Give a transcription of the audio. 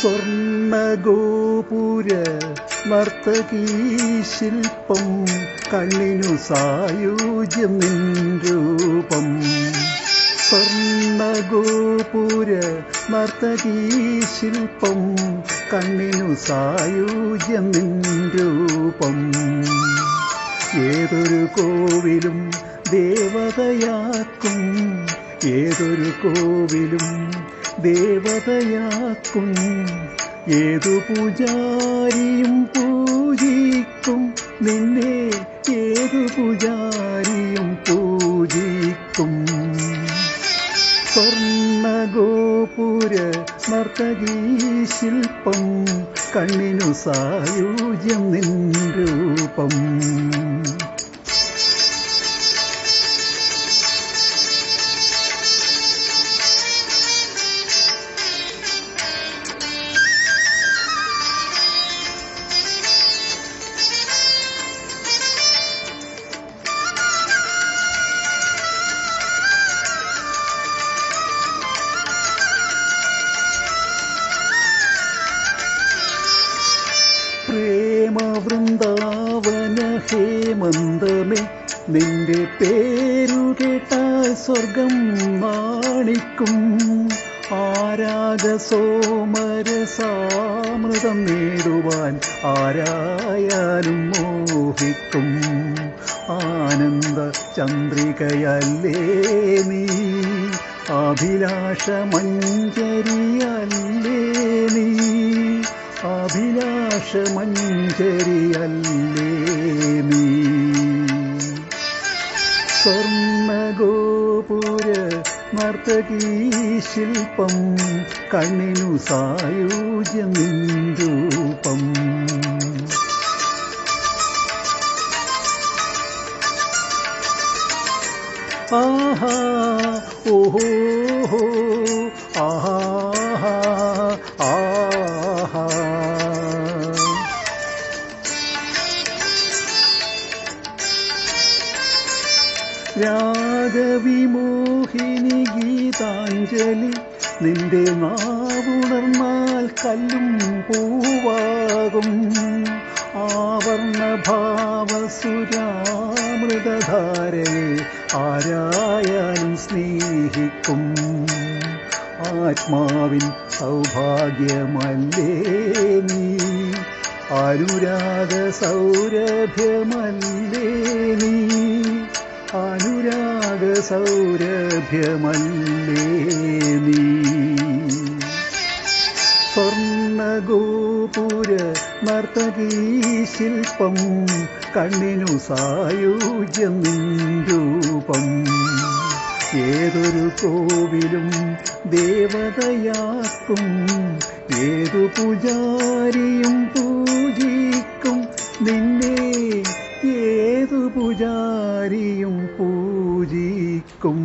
സ്വർണഗോപുര നർത്തകീ ശില്പം കണ്ണിനു സായുജ്യം നിൻ രൂപം സ്വർണഗോപുര നർത്തകീ ശില്പം കണ്ണിനു സായുജ്യം രൂപം ഏതൊരു കോവിലും ദേവതയാക്കും ഏതൊരു കോവിലും ദേവതയാക്കും ഏതു പൂജാരിയും പൂജിക്കും നിന്നെ ഏതു പൂജാരിയും പൂജിക്കും. സ്വർണഗോപുര നർത്തകീ ശില്പം കണ്ണിനു സായുജ്യം നിൻ രൂപം. പ്രേമവൃന്ദാവന ഹേമന്തമേ നിന്റെ പേരു കേട്ടാൽ സ്വർഗം നാണിക്കും ആരാഗ സോമരസാമൃതം നേടുവാൻ ആരായാലും മോഹിക്കും. ആനന്ദ ചന്ദ്രികയല്ലേ നീ? അഭിലാഷ മഞ്ജരിയല്ലേ നീ? അഭിലാഷ മഞ്ജരിയല്ലേ നീ? സ്വർണഗോപുര നർത്തകീശില്പം കണ്ണിനു സായുജ്യം ആഹാ ഓഹോ ആഹാ രാഗവിമോഹിനി ഗീതാഞ്ജലി നിന്റെ നാവുണർന്നാൽ കല്ലും പൂവാകും. ആവർണഭാവസുരാമൃതധാരയെ ആരായാലും സ്നേഹിക്കും. ആത്മാവിൻ സൗഭാഗ്യമല്ലേ നീ? അനുരാഗ സൗരഭ്യമല്ലേ നീ? സൗരഭ്യമല്ലേ നീ? സ്വർണഗോപുര നർത്തകീ ശില്പം കണ്ണിനു സായുജ്യം രൂപം ഏതൊരു കോവിലും ദേവതയാക്കും ഏതു പൂജാരിയും പൂജിക്കും. നിന്നെ ഏതു പൂജാരിയും പൂജിക്കും